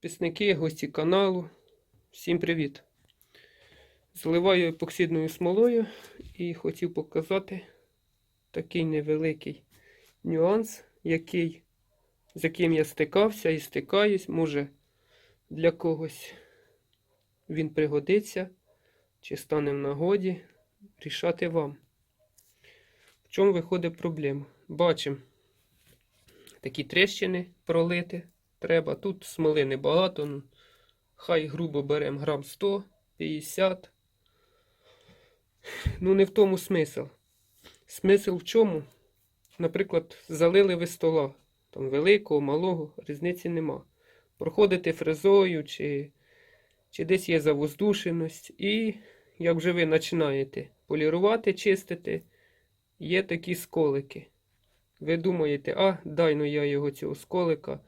Підписники, гості каналу. Всім привіт! Заливаю епоксидною смолою і хотів показати такий невеликий нюанс, який, з яким я стикався і стикаюсь. Може для когось він пригодиться чи стане в нагоді рішати вам. В чому виходить проблема? Бачимо такі тріщини пролити треба. Тут смоли небагато. Хай грубо беремо грам 100, 50. Ну, не в тому смисл. Смисл в чому? Наприклад, залили ви стола. Там великого, малого, різниці нема. Проходите фрезою, чи, чи десь є завоздушеність. І як вже ви починаєте полірувати, чистити, є такі сколики. Ви думаєте, а, дай ну я його цього сколика,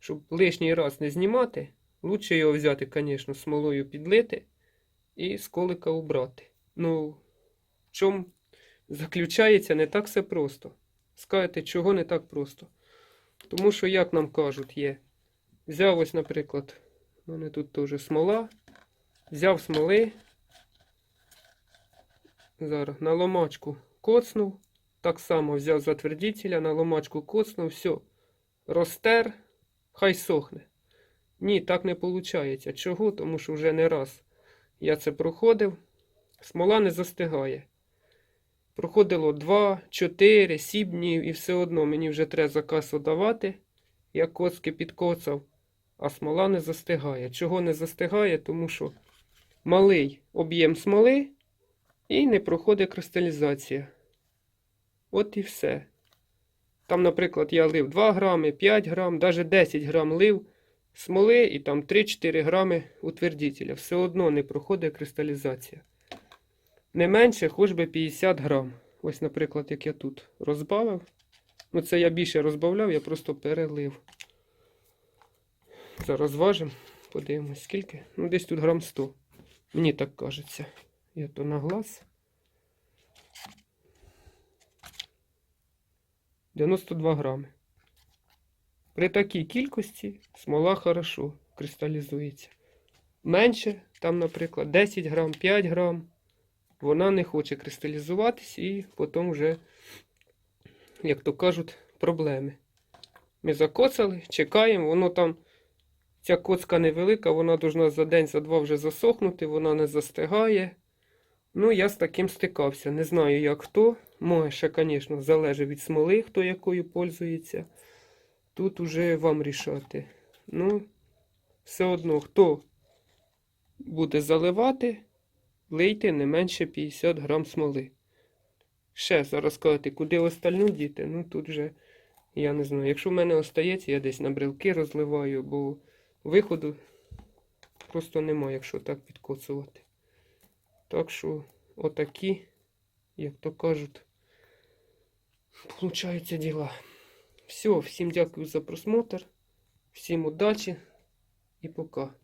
щоб лишній раз не знімати, лучше його взяти, звісно, смолою підлити і сколика убрати. Ну, в чому заключається не так все просто. Скажете, чого не так просто? Тому що, як нам кажуть, є. Взяв ось, наприклад, у мене тут теж смола. Взяв смоли. Зараз на ломачку коцнув. Так само взяв затвердителя, на ломачку коцнув, все. Розтер, хай сохне. Ні, так не виходить. Чого? Тому що вже не раз я це проходив. Смола не застигає. Проходило 2, 4, 7 днів і все одно мені вже треба заказ давати. Я коцки підкоцав, а смола не застигає. Чого не застигає? Тому що малий об'єм смоли і не проходить кристалізація. От і все. Там, наприклад, я лив 2 грами, 5 грам, навіть 10 грам лив смоли і там 3-4 грами утвердителя. Все одно не проходить кристалізація. Не менше, хоч би 50 грам. Ось, наприклад, як я тут розбавив. Ну, це я більше розбавляв, я просто перелив. Зараз важимо, подивимось, скільки. Ну, десь тут грам 100. Мені так кажеться. Я то на глаз. 92 грами. При такій кількості смола хорошо кристалізується. Менше, там, наприклад, 10 грам, 5 грам, вона не хоче кристалізуватись і потім вже, як то кажуть, проблеми. Ми закоцали, чекаємо, воно там, ця коцка невелика, вона должна за день, за два вже засохнути, вона не застигає. Ну, я з таким стикався. Не знаю, як хто. Може, ще, звісно, залежить від смоли, хто якою пользується. Тут уже вам рішати. Ну, все одно, хто буде заливати, лийте не менше 50 грам смоли. Ще зараз сказати, куди остальну діти, ну тут вже, я не знаю. Якщо в мене остається, я десь на брелки розливаю, бо виходу просто немає, якщо так підкоцувати. Так що, отакі, як то кажуть, получаються діла. Все, всім дякую за просмотр, всім удачі і пока.